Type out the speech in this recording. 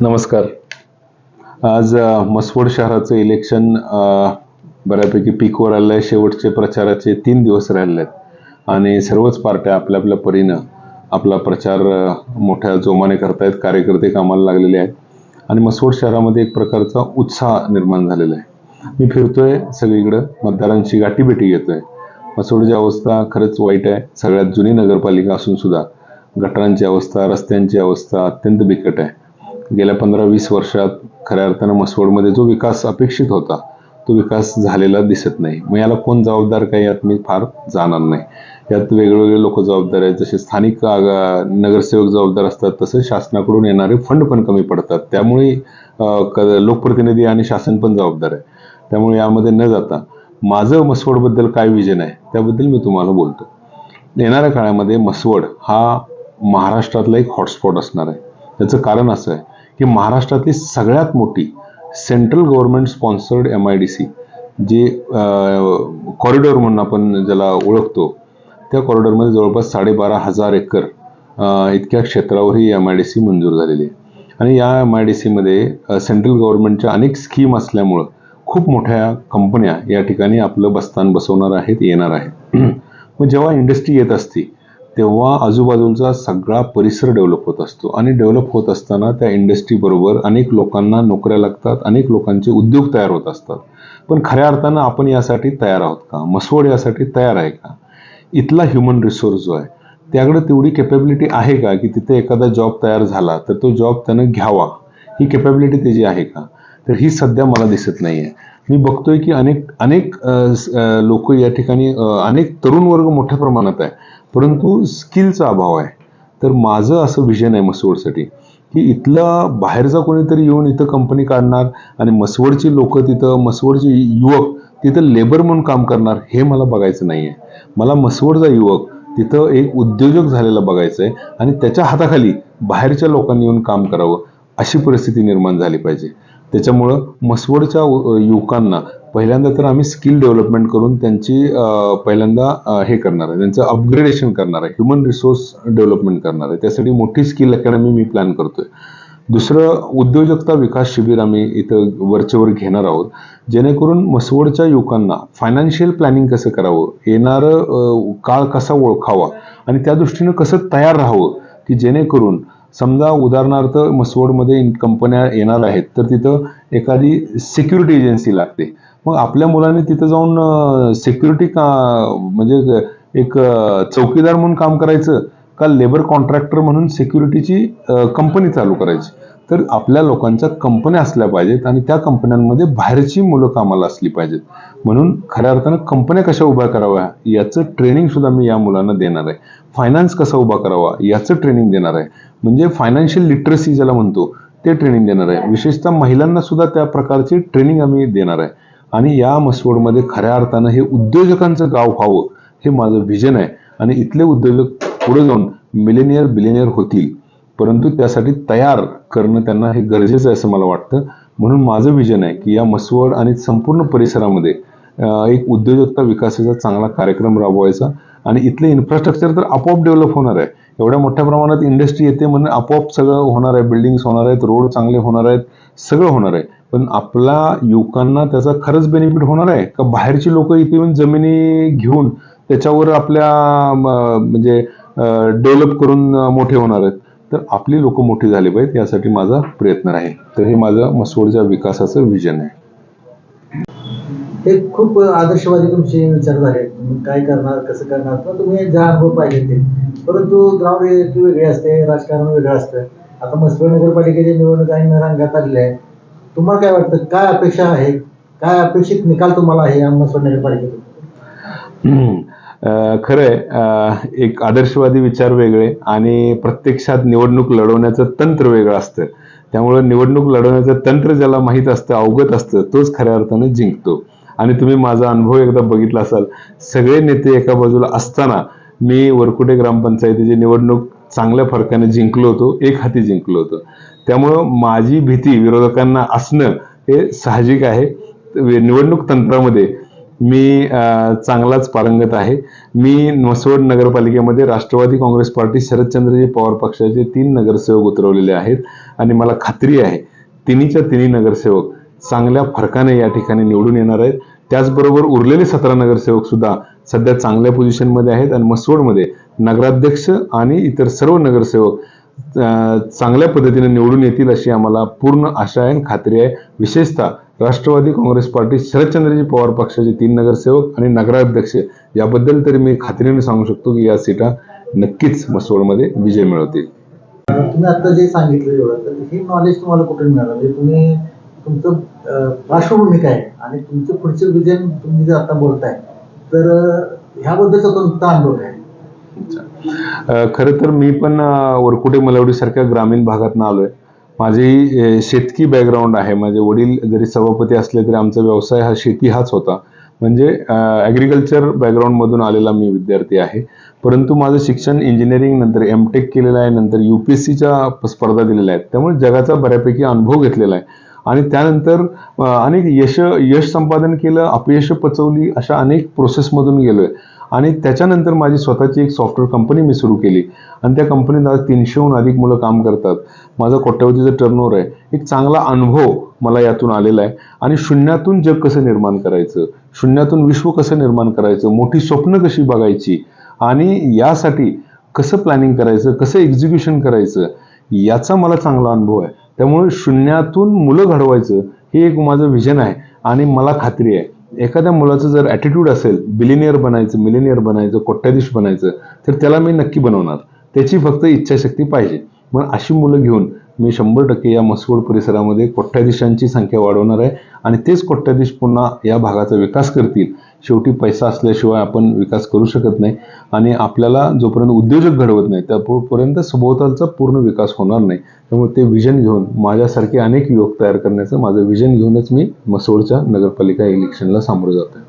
नमस्कार. आज मसवड शहराचं इलेक्शन बऱ्यापैकी पीकवर आलं आहे शेवटचे प्रचाराचे तीन दिवस राहिले आहेत आणि सर्वच पार्ट्या आपल्या आपल्या परीनं आपला प्रचार मोठ्या जोमाने करतायत. कार्यकर्ते कामाला लागलेले आहेत. आणि मसवड शहरामध्ये एक प्रकारचा उत्साह निर्माण झालेला आहे. मी फिरतोय सगळीकडं. मतदारांची गाठीभेटी घेतोय. मसवडची अवस्था खरंच वाईट आहे. सगळ्यात जुनी नगरपालिका असून सुद्धा गटारांची अवस्था रस्त्यांची अवस्था अत्यंत बिकट आहे. गेल्या पंधरा वीस वर्षात खऱ्या अर्थानं मसवडमध्ये जो विकास अपेक्षित होता तो विकास झालेला दिसत नाही. मग याला कोण जबाबदार काही यात मी फार जाणार नाही. यात वेगवेगळे लोक जबाबदार आहेत जसे स्थानिक नगरसेवक जबाबदार असतात तसेच शासनाकडून येणारे फंड पण कमी पडतात. त्यामुळे क- लोकप्रतिनिधी आणि शासन पण जबाबदार आहे. त्यामुळे यामध्ये न जाता माझं मसवडबद्दल काय विजन आहे त्याबद्दल मी तुम्हाला बोलतो. येणाऱ्या काळामध्ये मसवड हा महाराष्ट्रातला एक हॉटस्पॉट असणार आहे. त्याचं कारण असं आहे की महाराष्ट्रातली सगळ्यात मोठी central government sponsored M I D C जे कॉरिडॉर म्हणून आपण ज्याला ओळखतो त्या कॉरिडॉरमध्ये जवळपास साडेबारा हजार एकर इतक्या क्षेत्रावर ही एम आय डी सी मंजूर झालेली आहे. आणि या एम आय डी सीमध्ये सेंट्रल गव्हर्नमेंटच्या अनेक स्कीम असल्यामुळं खूप मोठ्या कंपन्या या ठिकाणी आपलं बस्तान बसवणार आहेत येणार आहेत. मग जेव्हा इंडस्ट्री येत असती तेव्हा आजूबाजूचा सगळा परिसर डेव्हलप होत असतो. आणि डेव्हलप होत असताना त्या इंडस्ट्रीबरोबर अनेक लोकांना नोकऱ्या लागतात अनेक लोकांचे उद्योग तयार होत असतात. पण खऱ्या अर्थानं आपण यासाठी तयार आहोत का? मसवड यासाठी तयार आहे का? इथला ह्युमन रिसोर्स जो आहे त्याकडे तेवढी कॅपेबिलिटी आहे का की तिथे एखादा जॉब तयार झाला तर तो जॉब त्यानं घ्यावा? ही कॅपेबिलिटी त्याची आहे का? तर ही सध्या मला दिसत नाही आहे मी बघतोय की अनेक अनेक लोक या ठिकाणी अनेक तरुण वर्ग मोठ्या प्रमाणात आहे. परंतु स्किलचा अभाव आहे. तर माझं असं विजन आहे मसवडसाठी की इथला बाहेरचा कोणीतरी येऊन इथं कंपनी काढणार आणि मसवडची लोक तिथं मसवडचे युवक तिथं लेबर म्हणून काम करणार हे मला बघायचं नाही आहे मला मसवडचा युवक तिथं एक उद्योजक झालेला बघायचं आहे आणि त्याच्या हाताखाली बाहेरच्या लोकांनी येऊन काम करावं अशी परिस्थिती निर्माण झाली पाहिजे. त्याच्यामुळं मसवडच्या युवकांना पहिल्यांदा तर आम्ही स्किल डेव्हलपमेंट करून त्यांची पहिल्यांदा हे करणार आहे. त्यांचं अपग्रेडेशन करणार आहे. ह्युमन रिसोर्स डेव्हलपमेंट करणार आहे. त्यासाठी मोठी स्किल अकॅडमी मी प्लॅन करतोय. दुसरं उद्योजकता विकास शिबिर आम्ही इथं वरचेवर घेणार आहोत जेणेकरून मसवडच्या युवकांना फायनान्शियल प्लॅनिंग कसं करावं येणारं काळ कसा ओळखावा आणि त्या दृष्टीनं कसं तयार राहावं की जेणेकरून समजा उदाहरणार्थ मसवडमध्ये कंपन्या येणार आहेत तर तिथं एखादी सिक्युरिटी एजन्सी लागते. मग आपल्या मुलांनी तिथं जाऊन सिक्युरिटी का म्हणजे एक चौकीदार म्हणून काम करायचं का लेबर कॉन्ट्रॅक्टर म्हणून सिक्युरिटीची कंपनी चालू करायची? तर आपल्या लोकांच्या कंपन्या असल्या पाहिजेत आणि त्या कंपन्यांमध्ये बाहेरची मुलं कामाला असली पाहिजेत. म्हणून खऱ्या अर्थानं कंपन्या कशा उभ्या कराव्या याचं ट्रेनिंग सुद्धा मी या मुलांना देणार आहे. फायनान्स कसा उभा करावा याचं ट्रेनिंग देणार आहे. म्हणजे फायनान्शियल लिटरसी ज्याला म्हणतो ते ट्रेनिंग देणार आहे. विशेषतः महिलांना सुद्धा त्या प्रकारची ट्रेनिंग आम्ही देणार आहे. आणि या मसवडमध्ये खऱ्या अर्थानं हे उद्योजकांचं गाव व्हावं हे माझं व्हिजन आहे. आणि इथले उद्योजक पुढे जाऊन मिलेनियर बिलेनियर होतील. परंतु त्यासाठी तयार करणं त्यांना हे गरजेचं आहे असं मला वाटतं. म्हणून माझं विजन आहे की या मसवड आणि संपूर्ण परिसरामध्ये एक उद्योजकता विकासाचा चांगला कार्यक्रम राबवायचा. आणि इथले इन्फ्रास्ट्रक्चर तर आपोआप डेव्हलप होणार आहे. एवढ्या मोठ्या प्रमाणात इंडस्ट्री येते म्हणून आपोआप सगळं होणार आहे. बिल्डिंग्स होणार आहेत रोड चांगले होणार आहेत सगळं होणार आहे. पण आपल्या युवकांना त्याचा खरंच बेनिफिट होणार आहे? का बाहेरची लोक इथे येऊन जमिनी घेऊन त्याच्यावर आपल्या म्हणजे डेव्हलप करून मोठे होणार आहेत? तर आपली लोक मोठी झाली पाहिजेत यासाठी माझा प्रयत्न राहील तर हे माझं मसवडच्या विकासाचं विजन आहे. हे खूप आदर्शवादी तुमचे विचार झाले काय करणार कसं करणार? तुम्ही ज्या अनुभव पाहिजे ते. परंतु ग्राउंड रियालिटी वेगळी असते राजकारण वेगळं असतं. आता मसवड नगरपालिकेच्या निवडणूक आणि रंगात आलेल्या आहे तुम्हाला काय वाटतं काय अपेक्षा आहे काय अपेक्षित निकाल तुम्हाला आहे या मसवड नगरपालिकेतून? खरं आहे एक आदर्शवादी विचार वेगळे आणि प्रत्यक्षात निवडणूक लढवण्याचं तंत्र वेगळं असतं. त्यामुळं निवडणूक लढवण्याचं तंत्र ज्याला माहीत असतं अवगत असतं तोच खऱ्या अर्थानं जिंकतो. आणि तुम्ही माझा अनुभव एकदा बघितला असाल सगळे नेते एका बाजूला असताना मी वरकुटे ग्रामपंचायतीची निवडणूक चांगल्या फरकाने जिंकलो होतो एक हाती जिंकलो होतो. त्यामुळं माझी भीती विरोधकांना असणं हे साहजिक आहे. निवडणूक तंत्रामध्ये मी चांगलाच पारंगत आहे. मी म्हसवड नगरपालिकेमध्ये राष्ट्रवादी काँग्रेस पार्टी शरदचंद्रजी पवार पक्षाचे तीन नगरसेवक उतरवलेले आहेत आणि मला खात्री आहे तिन्हीच्या तिन्ही नगरसेवक चांगल्या फरकाने या ठिकाणी निवडून येणार आहेत. त्याचबरोबर उरलेले सतरा नगरसेवक सुद्धा सध्या चांगल्या पोझिशनमध्ये आहेत आणि मसवडमध्ये नगराध्यक्ष आणि इतर सर्व नगरसेवक चांगल्या पद्धतीने निवडून येतील अशी आम्हाला पूर्ण आशा आहे आणि खात्री आहे. विशेषतः राष्ट्रवादी काँग्रेस पार्टी शरदचंद्रजी पवार पक्षाचे तीन नगरसेवक आणि नगराध्यक्ष याबद्दल तरी मी खात्रीने सांगू शकतो की या सीटा नक्कीच मसवडमध्ये विजय मिळवतील. तुम्ही आता जे सांगितलं एवढं तर हे नॉलेज तुम्हाला कुठून मिळालं? म्हणजे तुम्ही तुमचं पार्श्वभूमी काय? आणि तुमचं पुढचं विजन तुम्ही जे आता बोलताय तर ह्याबद्दलचा तुमचा अनुभव काय? आहे? खरं तर मी पण वरकुटे मलवडीसारख्या ग्रामीण भागातनं आलोय. माझी शेतकी बॅकग्राऊंड आहे. माझे वडील जरी सभापती असले तरी आमचा व्यवसाय हा शेती हाच होता. म्हणजे ॲग्रिकल्चर बॅकग्राऊंडमधून आलेला मी विद्यार्थी आहे. परंतु माझं शिक्षण इंजिनिअरिंग नंतर एम टेक केलेलं आहे नंतर यू पी एस सीच्या स्पर्धा दिलेल्या आहेत. त्यामुळे जगाचा बऱ्यापैकी अनुभव घेतलेला आहे. आणि त्यानंतर अनेक यश यश संपादन केलं अपयश पचवली अशा अनेक प्रोसेसमधून गेलोय. आणि त्याच्यानंतर माझी स्वतःची एक सॉफ्टवेअर कंपनी मी सुरू केली. आणि त्या कंपनीत आज तीनशेहून अधिक मुलं काम करतात. माझा कोट्यवधीचं टर्नओव्हर आहे. एक चांगला अनुभव मला यातून आलेला आहे. आणि शून्यातून जग कसं निर्माण करायचं? शून्यातून विश्व कसं निर्माण करायचं? मोठी स्वप्न कशी बघायची? आणि यासाठी कसं प्लॅनिंग करायचं? कसं एक्झिक्युशन करायचं? याचा मला चांगला अनुभव आहे. त्यामुळे शून्यातून मुलं घडवायचं हे एक माझं विजन आहे. आणि मला खात्री आहे. एखाद्या मुलाचं जर ॲटिट्यूड असेल बिलिनियर बनायचं मिलिनियर बनायचं कोट्याधीश बनायचं तर त्याला मी नक्की बनवणार. त्याची फक्त इच्छाशक्ती पाहिजे. मग अशी मुलं घेऊन मी शंभर टक्के या मसवड परिसरामध्ये कोट्याधीशांची संख्या वाढवणार आहे आणि तेच कोट्याधीश पुन्हा या भागाचा विकास करतील. शेवटी पैसा असल्याशिवाय आपण विकास करू शकत नाही आणि आपल्याला जोपर्यंत उद्योजक घडवत नाही त्यापर्यंत सभोवतालचा पूर्ण विकास होणार नाही. त्यामुळे ते विजन घेऊन माझ्यासारखे अनेक युवक तयार करण्याचं माझं विजन घेऊनच मी मसोळच्या नगरपालिका इलेक्शनला सामोरं जातो